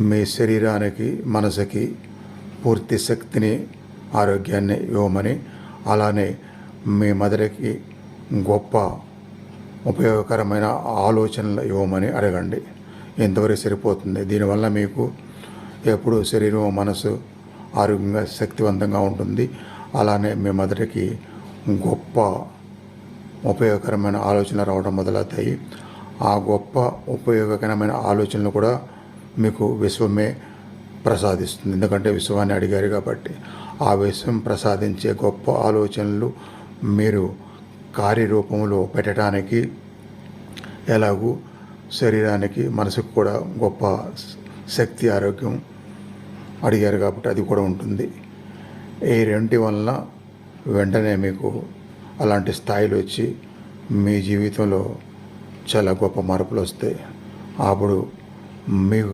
మీ శరీరానికి మనసుకి పూర్తి శక్తిని ఆరోగ్యాన్ని ఇవ్వమని అలానే మీ మదరికి గొప్ప ఉపయోగకరమైన ఆలోచనలు ఇవ్వమని అడగండి. ఎంతవరకు సరిపోతుంది? దీనివల్ల మీకు ఎప్పుడు శరీరం మనసు ఆరోగ్యంగా శక్తివంతంగా ఉంటుంది. అలానే మీ మదరికి గొప్ప ఉపయోగకరమైన ఆలోచనలు రావడం మొదలవుతాయి. ఆ గొప్ప ఉపయోగకరమైన ఆలోచనలు కూడా మీకు విశ్వమే ప్రసాదిస్తుంది. ఎందుకంటే విశ్వాన్ని అడిగారు కాబట్టి ఆ విశ్వం ప్రసాదించే గొప్ప ఆలోచనలు మీరు కార్యరూపంలో పెట్టడానికి ఎలాగూ శరీరానికి మనసుకు కూడా గొప్ప శక్తి ఆరోగ్యం అడిగారు కాబట్టి అది కూడా ఉంటుంది. ఈ రెంటి వలన వెంటనే మీకు అలాంటి స్థాయిలు వచ్చి మీ జీవితంలో చాలా గొప్ప మార్పులు వస్తాయి. అప్పుడు మీకు